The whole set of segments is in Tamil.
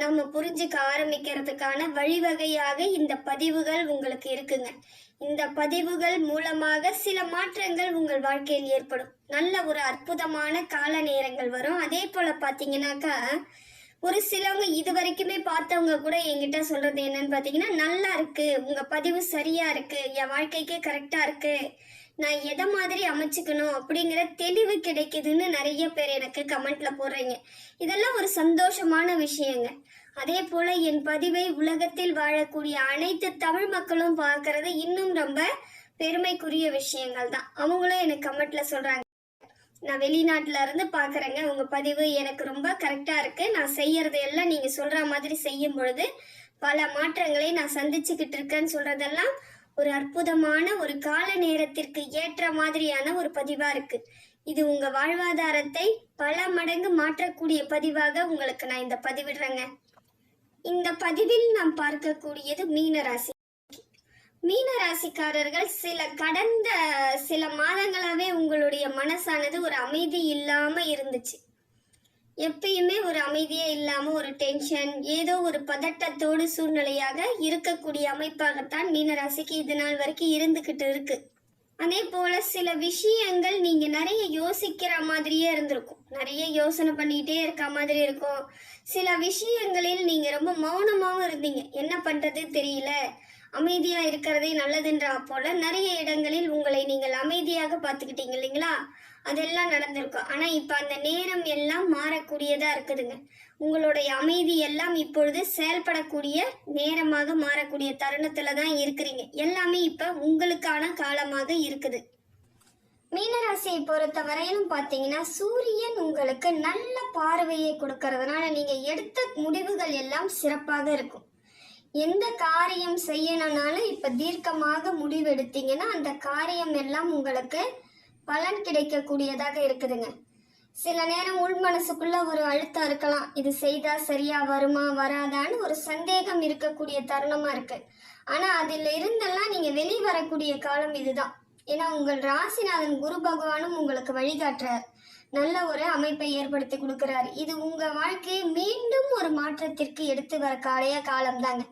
நம்ம புரிஞ்சுக்க ஆரம்பிக்கிறதுக்கான வழிவகையாக இந்த பதிவுகள் உங்களுக்கு இருக்குங்க. இந்த பதிவுகள் மூலமாக சில மாற்றங்கள் உங்கள் வாழ்க்கையில் ஏற்படும். நல்ல ஒரு அற்புதமான கால நேரங்கள் வரும். அதே போல பாத்தீங்கன்னாக்கா ஒரு சிலவங்க இது வரைக்குமே பார்த்தவங்க கூட என்கிட்ட சொல்றது என்னன்னு பாத்தீங்கன்னா நல்லா இருக்கு. உங்க பதிவு சரியா இருக்கு. என் வாழ்க்கைக்கே கரெக்டா இருக்கு. நான் எதை மாதிரி அமைச்சுக்கணும் அப்படிங்கிற தெளிவு கிடைக்குதுன்னு நிறைய பேர் எனக்கு கமெண்ட்ல போடுறீங்க. இதெல்லாம் ஒரு சந்தோஷமான விஷயங்க. அதே போல என் பதிவை உலகத்தில் வாழக்கூடிய அனைத்து தமிழ் மக்களும் பார்க்கறது இன்னும் ரொம்ப பெருமைக்குரிய விஷயங்கள் தான். அவங்களும் எனக்கு கமெண்ட்ல சொல்றாங்க. நான் வெளிநாட்டுல இருந்து பாக்குறேங்க உங்க பதிவு எனக்கு ரொம்ப கரெக்டா இருக்கு. நான் செய்யறது எல்லாம் நீங்க சொல்ற மாதிரி செய்யும் பொழுது பல மாற்றங்களை நான் சந்திச்சுக்கிட்டு இருக்கேன்னு சொல்றதெல்லாம் ஒரு அற்புதமான ஒரு கால நேரத்திற்கு ஏற்ற மாதிரியான ஒரு பதிவா இருக்கு. இது உங்க வாழ்வாதாரத்தை பல மடங்கு மாற்றக்கூடிய பதிவாக உங்களுக்கு நான் இந்த பதிவிடுறேங்க. இந்த பதிவில் நாம் பார்க்கக்கூடியது மீன ராசி மீன ராசிக்காரர்கள் சில கடந்த சில மாதங்களாவே உங்களுடைய மனசானது ஒரு அமைதி இல்லாம இருந்துச்சு. எப்பயுமே ஒரு அமைதியே இல்லாம ஒரு டென்ஷன் ஏதோ ஒரு பதட்டத்தோடு சூழ்நிலையாக இருக்கக்கூடிய அமைப்பாகத்தான் மீனராசிக்கு இது நாள் வரைக்கும் இருந்துகிட்டு இருக்கு. அதே போல சில விஷயங்கள் நீங்க நிறைய யோசிக்கிற மாதிரியே இருந்திருக்கும். நிறைய யோசனை பண்ணிக்கிட்டே இருக்க மாதிரி இருக்கும். சில விஷயங்களில் நீங்க ரொம்ப மௌனமாகவும் இருந்தீங்க. என்ன பண்றது தெரியல. அமைதியா இருக்கிறதே நல்லதுன்றா போல நிறைய இடங்களில் உங்களை நீங்கள் அமைதியாக பார்த்துக்கிட்டீங்க இல்லைங்களா? அதெல்லாம் நடந்திருக்கும் ஆனால் இப்போ அந்த நேரம் எல்லாம் மாறக்கூடியதாக இருக்குதுங்க. உங்களுடைய அமைதி எல்லாம் இப்பொழுது செயல்படக்கூடிய நேரமாக மாறக்கூடிய தருணத்தில் தான் இருக்கிறீங்க. எல்லாமே இப்போ உங்களுக்கான காலமாக இருக்குது. மீனராசியை பொறுத்த வரையிலும் பார்த்தீங்கன்னா சூரியன் உங்களுக்கு நல்ல பார்வையை கொடுக்கறதுனால நீங்கள் எடுத்த முடிவுகள் எல்லாம் சிறப்பாக இருக்கும். எந்த காரியம் செய்யணும்னாலும் இப்போ தீர்க்கமாக முடிவெடுத்தீங்கன்னா அந்த காரியம் எல்லாம் உங்களுக்கு பலன் கிடைக்கக்கூடியதாக இருக்குதுங்க. சில நேரம் உள் மனசுக்குள்ள ஒரு அழுத்தம் இருக்கலாம். இது செய்தா சரியா வருமா வராதான்னு ஒரு சந்தேகம் இருக்கக்கூடிய தருணமா இருக்கு. ஆனா அதுல இருந்தெல்லாம் நீங்க வெளி வரக்கூடிய காலம் இதுதான். ஏன்னா உங்கள் ராசிநாதன் குரு பகவானும் உங்களுக்கு வழிகாட்டுறார். நல்ல ஒரு அமைப்பை ஏற்படுத்தி கொடுக்கிறார். இது உங்க வாழ்க்கையை மீண்டும் ஒரு மாற்றத்திற்கு எடுத்து வர காலைய காலம் தாங்க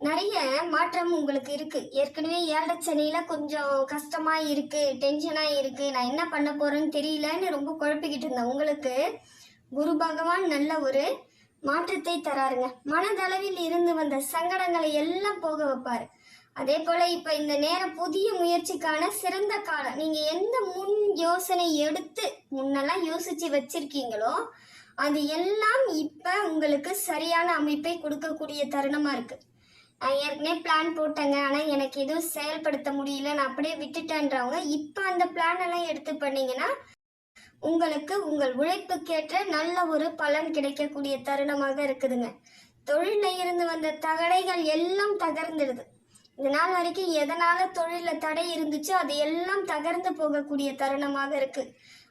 நிறைய மாற்றம் உங்களுக்கு இருக்கு. ஏற்கனவே ஏழரை சனியில கொஞ்சம் கஷ்டமா இருக்கு டென்ஷனா இருக்கு. நான் என்ன பண்ண போறேன்னு தெரியலன்னு ரொம்ப குழப்பிக்கிட்டு இருந்தேன். உங்களுக்கு குரு பகவான் நல்ல ஒரு மாற்றத்தை தராருங்க. மனதளவில் இருந்து வந்த சங்கடங்களை எல்லாம் போக வைப்பாரு. அதே போல இப்ப இந்த நேரம் புதிய முயற்சிக்கான சிறந்த காலம். நீங்க எந்த முன் யோசனை எடுத்து முன்னெல்லாம் யோசிச்சு வச்சிருக்கீங்களோ அது எல்லாம் இப்ப உங்களுக்கு சரியான அமைப்பை கொடுக்கக்கூடிய தருணமா இருக்கு. நான் ஏற்கனவே பிளான் போட்டேங்க. ஆனால் எனக்கு எதுவும் செயல்படுத்த முடியல. நான் அப்படியே விட்டுட்டேன்றவங்க இப்போ அந்த பிளான் எல்லாம் எடுத்து பண்ணீங்கன்னா உங்களுக்கு உங்கள் உழைப்புக்கேற்ற நல்ல ஒரு பலன் கிடைக்கக்கூடிய தருணமாக இருக்குதுங்க. தொழிலில் இருந்து வந்த தகடைகள் எல்லாம் தகர்ந்துடுது. இந்த நாள் வரைக்கும் எதனால தொழிலில் தடை இருந்துச்சோ அது எல்லாம் தகர்ந்து போகக்கூடிய தருணமாக இருக்கு.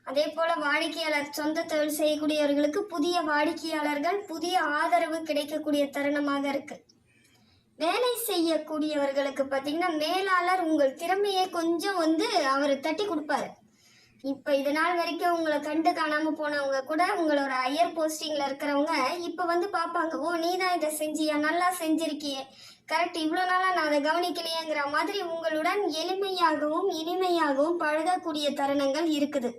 அதே போல வாடிக்கையாளர் சொந்த தொழில் செய்யக்கூடியவர்களுக்கு புதிய வாடிக்கையாளர்கள் புதிய ஆதரவு கிடைக்கக்கூடிய தருணமாக இருக்கு. வேலை செய்யக்கூடியவர்களுக்கு பார்த்தீங்கன்னா மேலாளர் உங்கள் திறமையை கொஞ்சம் வந்து அவர் தட்டி கொடுப்பாரு. இப்போ இது நாள் வரைக்கும் உங்களை கண்டு காணாமல் போனவங்க கூட உங்களோட ஹையர் போஸ்டிங்கில் இருக்கிறவங்க இப்போ வந்து பார்ப்பாங்க ஓ நீ தான் இதை செஞ்சியா? நல்லா செஞ்சிருக்கியே. கரெக்ட் இவ்வளோ நாளாக நான் அதை கவனிக்கலையேங்கிற மாதிரி உங்களுடன் எளிமையாகவும் இனிமையாகவும் பழகக்கூடிய தருணங்கள் இருக்குது.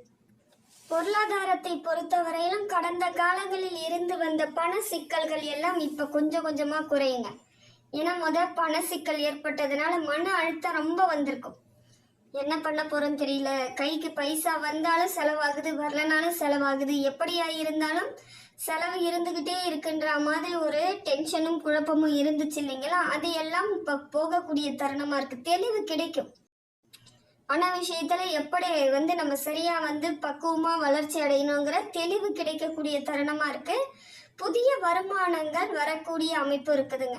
பொருளாதாரத்தை பொறுத்தவரையிலும் கடந்த காலங்களில் இருந்து வந்த பண சிக்கல்கள் எல்லாம் இப்போ கொஞ்சம் கொஞ்சமாக குறையுங்க. ஏன்னா முத பண சிக்கல் ஏற்பட்டதுனால மன அழுத்தம் ரொம்ப வந்திருக்கும். என்ன பண்ண போறோம்னு தெரியல. கைக்கு பைசா வந்தாலும் செலவாகுது வரலனாலும் செலவாகுது. எப்படியா இருந்தாலும் செலவு இருந்துகிட்டே இருக்குன்ற மாதிரி ஒரு டென்ஷனும் குழப்பமும் இருந்துச்சு இல்லைங்களா? அதையெல்லாம் எல்லாம் இப்ப போகக்கூடிய தருணமா இருக்கு. தெளிவு கிடைக்கும். பண விஷயத்துல எப்படி வந்து நம்ம சரியா வந்து பக்குவமா வளர்ச்சி அடையணுங்கிற தெளிவு கிடைக்கக்கூடிய தருணமா இருக்கு. புதிய வருமானங்கள் வரக்கூடிய அமைப்பு இருக்குதுங்க.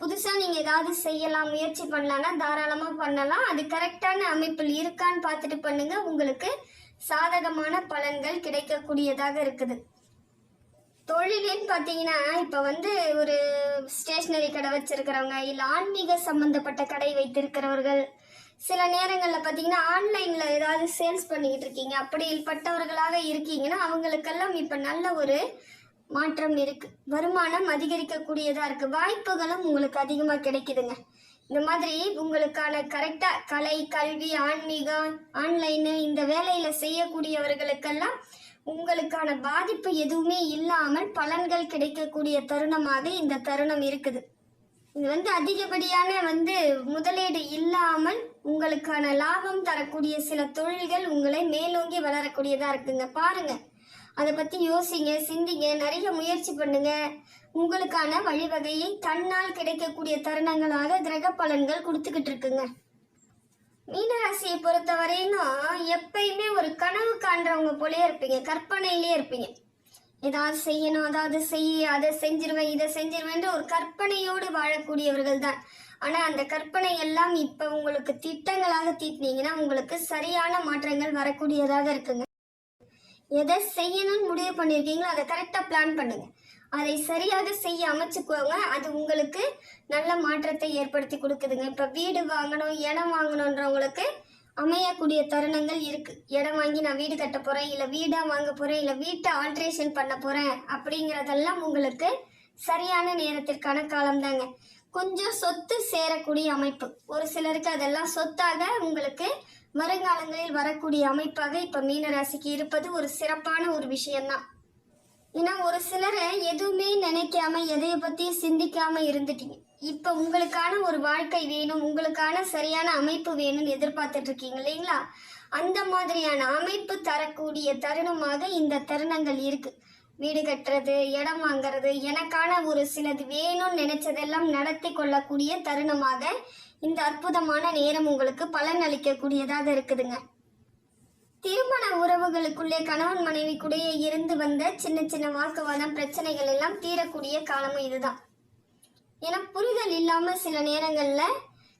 புதுசாக நீங்கள் ஏதாவது செய்யலாம் முயற்சி பண்ணலாம்னா தாராளமாக பண்ணலாம். அது கரெக்டான அமைப்பில் இருக்கான்னு பார்த்துட்டு பண்ணுங்க. உங்களுக்கு சாதகமான பலன்கள் கிடைக்கக்கூடியதாக இருக்குது. தொழிலுன்னு பார்த்தீங்கன்னா இப்போ வந்து ஒரு ஸ்டேஷ்னரி கடை வச்சிருக்கிறவங்க இல்லை ஆன்மீக சம்மந்தப்பட்ட கடை வைத்திருக்கிறவர்கள் சில நேரங்களில் பார்த்தீங்கன்னா ஆன்லைனில் ஏதாவது சேல்ஸ் பண்ணிக்கிட்டு இருக்கீங்க. அப்படிப்பட்டவர்களாக இருக்கீங்கன்னா அவங்களுக்கெல்லாம் இப்போ நல்ல ஒரு மாற்றம் இருக்கு. வருமானம் அதிகரிக்கக்கூடியதா இருக்கு. வாய்ப்புகளும் உங்களுக்கு அதிகமாக கிடைக்குதுங்க. இந்த மாதிரி உங்களுக்கான கரெக்டா கலை கல்வி ஆன்மீகம் ஆன்லைனு இந்த வேலையில செய்யக்கூடியவர்களுக்கெல்லாம் உங்களுக்கான பாதிப்பு எதுவுமே இல்லாமல் பலன்கள் கிடைக்கக்கூடிய தருணமாக இந்த தருணம் இருக்குது. இது வந்து அதிகப்படியான வந்து முதலீடு இல்லாமல் உங்களுக்கான லாபம் தரக்கூடிய சில தொழில்கள் உங்களை மேலோங்கி வளரக்கூடியதா இருக்குங்க. பாருங்க. அதை பத்தி யோசிங்க சிந்திங்க நிறைய முயற்சி பண்ணுங்க. உங்களுக்கான வழிவகையை தன்னால் கிடைக்கக்கூடிய தருணங்களாக கிரக பலன்கள் கொடுத்துக்கிட்டு இருக்குங்க. மீனராசியை பொறுத்த வரையிலும் எப்பயுமே ஒரு கனவு காண்றவங்க போலயே இருப்பீங்க கற்பனையிலே இருப்பீங்க. ஏதாவது செய்யணும் அதாவது செய்ய அதை செஞ்சிருவேன் இதை செஞ்சிருவேன் ஒரு கற்பனையோடு வாழக்கூடியவர்கள் தான். ஆனா அந்த கற்பனை எல்லாம் இப்ப உங்களுக்கு திட்டங்களாக தீட்டினீங்கன்னா உங்களுக்கு சரியான மாற்றங்கள் வரக்கூடியதாக இருக்குங்க. எதை செய்யணும்னு முடிவு பண்ணியிருக்கீங்களோ அதை கரெக்டாக பிளான் பண்ணுங்க. அதை சரியாக செய்ய அமைச்சுக்கோங்க. அது உங்களுக்கு நல்ல மாற்றத்தை ஏற்படுத்தி கொடுக்குதுங்க. இப்போ வீடு வாங்கணும் இடம் வாங்கணுன்றவங்களுக்கு அமையக்கூடிய தருணங்கள் இருக்கு. இடம் வாங்கி நான் வீடு கட்ட போறேன் இல்லை வீடா வாங்க போறேன் இல்லை வீட்டை ஆல்ட்ரேஷன் பண்ண போறேன் அப்படிங்கிறதெல்லாம் உங்களுக்கு சரியான நேரத்திற்கான காலம்தாங்க. கொஞ்சம் சொத்து சேரக்கூடிய அமைப்பு. ஒரு சிலருக்கு அதெல்லாம் சொத்தாக உங்களுக்கு வருங்காலங்களில் வரக்கூடிய அமைப்பாக இப்ப மீனராசிக்கு இருப்பது ஒரு சிறப்பான ஒரு விஷயம்தான். ஏன்னா ஒரு சிலரை எதுவுமே நினைக்காம எதைய பத்தியும் சிந்திக்காம இருந்துட்டீங்க. இப்ப உங்களுக்கான ஒரு வாழ்க்கை வேணும் உங்களுக்கான சரியான அமைப்பு வேணும்னு எதிர்பார்த்துட்டு இருக்கீங்க இல்லைங்களா? அந்த மாதிரியான அமைப்பு தரக்கூடிய தருணமாக இந்த தருணங்கள் இருக்கு. வீடு கட்டுறது இடம் வாங்கிறது எனக்கான ஒரு சிலது வேணும்னு நினைச்சதெல்லாம் நடத்தி கொள்ளக்கூடிய தருணமாக இந்த அற்புதமான நேரம் உங்களுக்கு பலன் அளிக்கக்கூடியதாக இருக்குதுங்க. திருமண உறவுகளுக்குள்ளே கணவன் மனைவி கூடயே இருந்து வந்த சின்ன சின்ன வாக்குவாதம் பிரச்சனைகள் எல்லாம் தீரக்கூடிய காலமும் இதுதான். ஏன்னா புரிதல் இல்லாம சில நேரங்கள்ல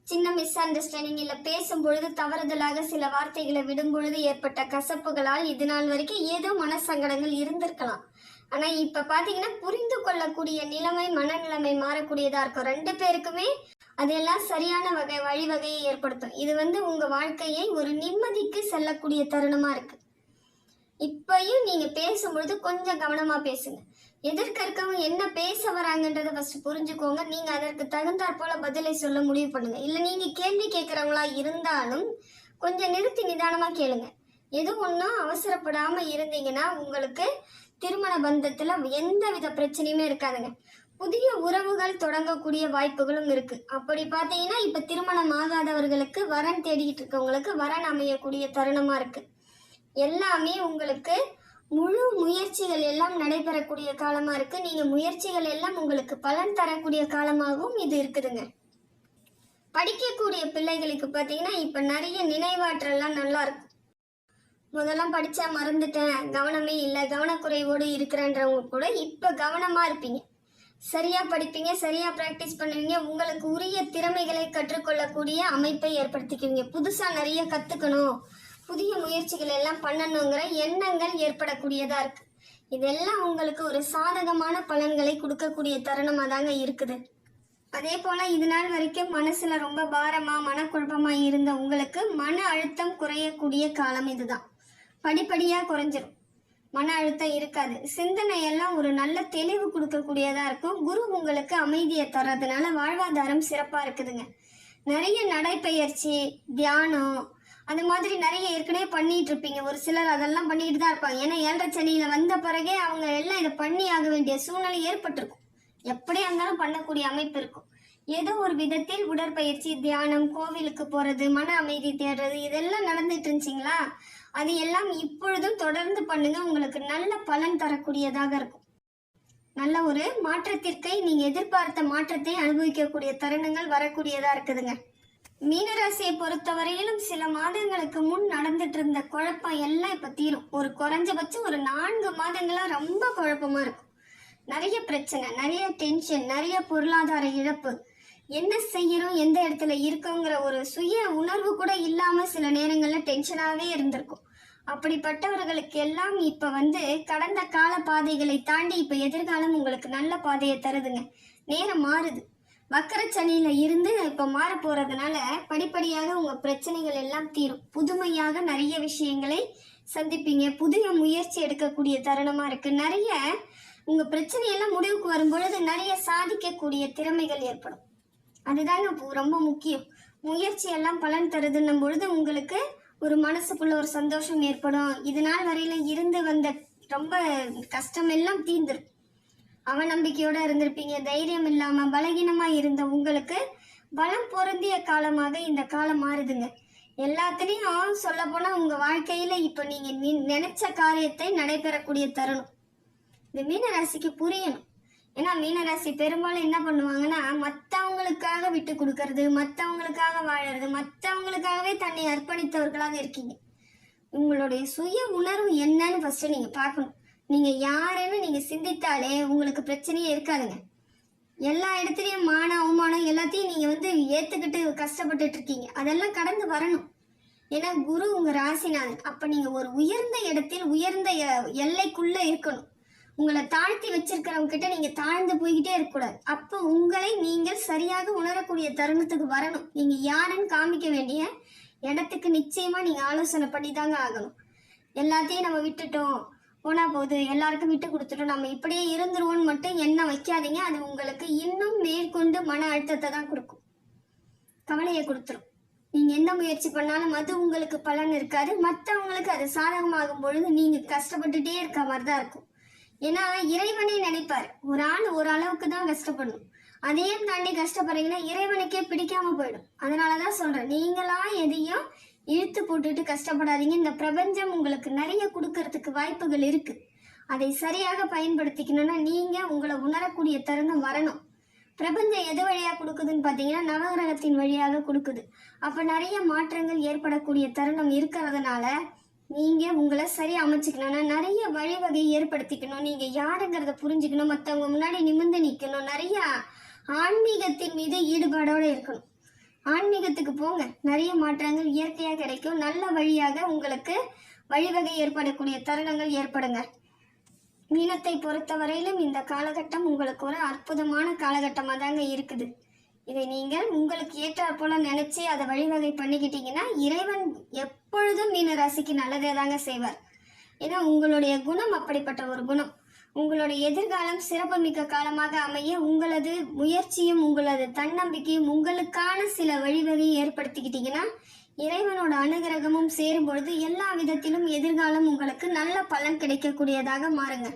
சின்ன மிஸ் அண்டர்ஸ்டாண்டிங் இல்ல பேசும் பொழுது தவறுதலாக சில வார்த்தைகளை விடும் பொழுது ஏற்பட்ட கசப்புகளால் இது நாள் வரைக்கும் ஏதோ மனசங்கடங்கள் இருந்திருக்கலாம். ஆனா இப்ப பாத்தீங்கன்னா புரிந்து கொள்ளக்கூடிய நிலைமை மனநிலைமை மாறக்கூடியதா இருக்கும். ரெண்டு பேருக்குமே அதெல்லாம் சரியான வகை வழிவகையை ஏற்படுத்தும். இது வந்து உங்க வாழ்க்கையை ஒரு நிம்மதிக்கு செல்லக்கூடிய தருணமா இருக்கு. இப்பயும் நீங்க பேசும்பொழுது கொஞ்சம் கவனமா பேசுங்க. எதிர்க்க இருக்கவங்க என்ன பேச வராங்கன்றத ஃபர்ஸ்ட் புரிஞ்சுக்கோங்க. நீங்க அதற்கு தகுந்தாற் போல பதிலை சொல்ல முடிவு பண்ணுங்க. இல்ல நீங்க கேள்வி கேட்குறவங்களா இருந்தாலும் கொஞ்சம் நிறுத்தி நிதானமா கேளுங்க. எது ஒன்றும் அவசரப்படாம இருந்தீங்கன்னா உங்களுக்கு திருமண பந்தத்துல எந்த வித பிரச்சனையுமே இருக்காதுங்க. புதிய உறவுகள் தொடங்கக்கூடிய வாய்ப்புகளும் இருக்கு. அப்படி பார்த்தீங்கன்னா இப்ப திருமணம் ஆகாதவர்களுக்கு வரன் தேடிக்கிட்டு இருக்கவங்களுக்கு வரன் அமையக்கூடிய தருணமா இருக்கு. எல்லாமே உங்களுக்கு முழு முயற்சிகள் எல்லாம் நடைபெறக்கூடிய காலமா இருக்கு. நீங்க முயற்சிகள் எல்லாம் உங்களுக்கு பலன் தரக்கூடிய காலமாகவும் இது இருக்குதுங்க. படிக்கக்கூடிய பிள்ளைகளுக்கு பார்த்தீங்கன்னா இப்ப நிறைய நினைவாற்றல்லாம் நல்லா இருக்கும் முதல்லாம் படிச்சா மறந்துட்டேன். கவனமே இல்லை. கவனக்குறைவோடு இருக்கிறேன்றவங்க கூட இப்போ கவனமாக இருப்பீங்க. சரியாக படிப்பீங்க சரியாக ப்ராக்டிஸ் பண்ணுவீங்க. உங்களுக்கு உரிய திறமைகளை கற்றுக்கொள்ளக்கூடிய அமைப்பை ஏற்படுத்திக்குவீங்க. புதுசாக நிறைய கற்றுக்கணும் புதிய முயற்சிகள் எல்லாம் பண்ணணுங்கிற எண்ணங்கள் ஏற்படக்கூடியதாக இருக்கு. இதெல்லாம் உங்களுக்கு ஒரு சாதகமான பலன்களை கொடுக்கக்கூடிய தருணமாக தாங்க இருக்குது. அதே போல இது நாள் வரைக்கும் மனசுல ரொம்ப பாரமா மனக்குழப்பமா இருந்த உங்களுக்கு மன அழுத்தம் குறையக்கூடிய காலம் இதுதான். படிப்படியாக குறைஞ்சிரும். மன அழுத்தம் இருக்காது. சிந்தனை எல்லாம் ஒரு நல்ல தெளிவு கொடுக்கக்கூடியதா இருக்கும். குரு உங்களுக்கு அமைதியை தர்றதுனால வாழ்வாதாரம் சிறப்பாக இருக்குதுங்க. நிறைய நடைப்பயிற்சி தியானம் அந்த மாதிரி நிறைய ஏற்கனவே பண்ணிட்டு இருப்பீங்க. ஒரு சிலர் அதெல்லாம் பண்ணிட்டு தான் இருப்பாங்க. ஏன்னா ஏழரை சனியில வந்த பிறகே அவங்க எல்லாம் இதை பண்ணி ஆக வேண்டிய சூழ்நிலை ஏற்பட்டிருக்கும். எப்படியா இருந்தாலும் பண்ணக்கூடிய அமைப்பு இருக்கும். ஏதோ ஒரு விதத்தில் உடற்பயிற்சி தியானம் கோவிலுக்கு போறது மன அமைதி தேடுறது இதெல்லாம் நடந்துட்டு இருந்துச்சிங்களா? அது எல்லாம் இப்பொழுதும் தொடர்ந்து பண்ணுங்க. உங்களுக்கு நல்ல பலன் தரக்கூடியதாக இருக்கும். நல்ல ஒரு மாற்றத்திற்கை நீங்க எதிர்பார்த்த மாற்றத்தை அனுபவிக்கக்கூடிய தருணங்கள் வரக்கூடியதா இருக்குதுங்க. மீனராசியை பொறுத்தவரையிலும் சில மாதங்களுக்கு முன் நடந்துட்டு இருந்த குழப்பம் எல்லாம் இப்ப தீரும். ஒரு குறைஞ்சபட்சம் ஒரு நான்கு மாதங்களா ரொம்ப குழப்பமா இருக்கும். நிறைய பிரச்சனை நிறைய டென்ஷன் நிறைய பொருளாதார இழப்பு என்ன செய்யறோம் எந்த இடத்துல இருக்கோங்கிற ஒரு சுய உணர்வு கூட இல்லாம சில நேரங்கள்ல டென்ஷனாவே இருந்திருக்கும். அப்படிப்பட்டவர்களுக்கு எல்லாம் இப்ப வந்து கடந்த கால பாதைகளை தாண்டி இப்ப எதிர்காலம் உங்களுக்கு நல்ல பாதையை தருதுங்க. நேரம் மாறுது. வக்கரச்சனியில இருந்து இப்ப மாற போறதுனால படிப்படியாக உங்க பிரச்சனைகள் எல்லாம் தீரும். புதுமையாக நிறைய விஷயங்களை சந்திப்பீங்க. புதிய முயற்சி எடுக்கக்கூடிய தருணமா இருக்கு. நிறைய உங்க பிரச்சனையெல்லாம் முடிவுக்கு வரும்பொழுது நிறைய சாதிக்கக்கூடிய திறமைகள் ஏற்படும். அதுதாங்க ரொம்ப முக்கியம். முயற்சி எல்லாம் பலன் தருதுன்னும் பொழுது உங்களுக்கு ஒரு மனசுக்குள்ள ஒரு சந்தோஷம் ஏற்படும். இது நாள் வரையில இருந்து வந்த ரொம்ப கஷ்டம் எல்லாம் தீந்துரும் அவநம்பிக்கையோட இருந்திருப்பீங்க. தைரியம் இல்லாம பலகீனமா இருந்த உங்களுக்கு பலம் பொருந்திய காலமாக இந்த காலம் மாறுதுங்க. எல்லாத்துலேயும் சொல்ல போனா உங்க வாழ்க்கையில இப்ப நீங்க நினைச்ச காரியத்தை நடைபெறக்கூடிய தருணம். இந்த மீனராசிக்கு புரியணும். ஏன்னா மீனராசி பெரும்பாலும் என்ன பண்ணுவாங்கன்னா மற்றவங்களுக்காக விட்டு கொடுக்கறது மற்றவங்களுக்காக வாழறது மற்றவங்களுக்காகவே தன்னை அர்ப்பணித்தவர்களாக இருக்கீங்க. உங்களுடைய சுய உணர்வு என்னன்னு ஃபர்ஸ்ட் நீங்க பார்க்கணும். நீங்க யாருன்னு நீங்க சிந்தித்தாலே உங்களுக்கு பிரச்சனையே இருக்காதுங்க. எல்லா இடத்துலயும் மான அவமானம் எல்லாத்தையும் நீங்க வந்து ஏத்துக்கிட்டு கஷ்டப்பட்டுட்டு இருக்கீங்க. அதெல்லாம் கடந்து வரணும். ஏன்னா குரு உங்க ராசிநாதன். அப்ப நீங்க ஒரு உயர்ந்த இடத்தில் உயர்ந்த எல்லைக்குள்ள இருக்கணும். உங்களை தாழ்த்தி வச்சிருக்கிறவங்க கிட்ட நீங்க தாழ்ந்து போய்கிட்டே இருக்கக்கூடாது. அப்போ உங்களை நீங்கள் சரியாக உணரக்கூடிய தருணத்துக்கு வரணும். நீங்க யாருன்னு காமிக்க வேண்டிய இடத்துக்கு நிச்சயமா நீங்க ஆலோசனை பண்ணி தாங்க ஆகணும். எல்லாத்தையும் நம்ம விட்டுட்டோம். போனா போகுது எல்லாருக்கும் விட்டு கொடுத்துட்டோம். நம்ம இப்படியே இருந்துருவோம்னு மட்டும் என்ன வைக்காதீங்க. அது உங்களுக்கு இன்னும் மேற்கொண்டு மன அழுத்தத்தை தான் கொடுக்கும். கவலையை கொடுத்துரும். நீங்க எந்த முயற்சி பண்ணாலும் அது உங்களுக்கு பலன் இருக்காது. மற்றவங்களுக்கு அது சாதகமாகும் பொழுது நீங்க கஷ்டப்பட்டுட்டே இருக்க மாதிரி தான் இருக்கும். ஏன்னா இறைவனை நினைப்பார். ஒரு ஆள் ஒரு அளவுக்கு தான் கஷ்டப்படணும். அதையும் தாண்டி கஷ்டப்படுறீங்கன்னா இறைவனுக்கே பிடிக்காம போயிடும். அதனாலதான் சொல்றேன் நீங்களா எதையும் இழுத்து போட்டுட்டு கஷ்டப்படாதீங்க. இந்த பிரபஞ்சம் உங்களுக்கு நிறைய கொடுக்கறதுக்கு வாய்ப்புகள் இருக்கு. அதை சரியாக பயன்படுத்திக்கணும்னா நீங்க உங்களை உணரக்கூடிய தருணம் வரணும். பிரபஞ்சம் எது வழியா கொடுக்குதுன்னு பார்த்தீங்கன்னா நவகிரகத்தின் வழியாக கொடுக்குது. அப்ப நிறைய மாற்றங்கள் ஏற்படக்கூடிய தருணம் இருக்கிறதுனால நீங்க உங்களை சரி அமைச்சுக்கணும்னா நிறைய வழிவகை ஏற்படுத்திக்கணும். நீங்க யாருங்கிறத புரிஞ்சுக்கணும். மற்றவங்க முன்னாடி நிமிர்ந்து நிற்கணும் நிறைய ஆன்மீகத்தின் மீது ஈடுபாடோட இருக்கணும். ஆன்மீகத்துக்கு போங்க. நிறைய மாற்றங்கள் இயற்கையாக கிடைக்கும். நல்ல வழியாக உங்களுக்கு வழிவகை ஏற்படக்கூடிய தருணங்கள் ஏற்படுங்க. மீனத்தை பொறுத்தவரையிலும் இந்த காலகட்டம் உங்களுக்கு ஒரு அற்புதமான காலகட்டமாக தாங்க இருக்குது. இதை நீங்கள் உங்களுக்கு ஏற்றாற் போல நினைச்சு அதை வழிவகை பண்ணிக்கிட்டீங்கன்னா இறைவன் எப்பொழுதும் மீன ராசிக்கு நல்லதே தாங்க செய்வார். ஏன்னா உங்களுடைய குணம் அப்படிப்பட்ட ஒரு குணம். உங்களுடைய எதிர்காலம் சிறப்புமிக்க காலமாக அமைய உங்களது முயற்சியும் உங்களது தன்னம்பிக்கையும் உங்களுக்கான சில வழிவகையை ஏற்படுத்திக்கிட்டீங்கன்னா இறைவனோட அனுகிரகமும் சேரும் பொழுது எல்லா விதத்திலும் எதிர்காலம் உங்களுக்கு நல்ல பலன் கிடைக்கக்கூடியதாக மாறுங்க.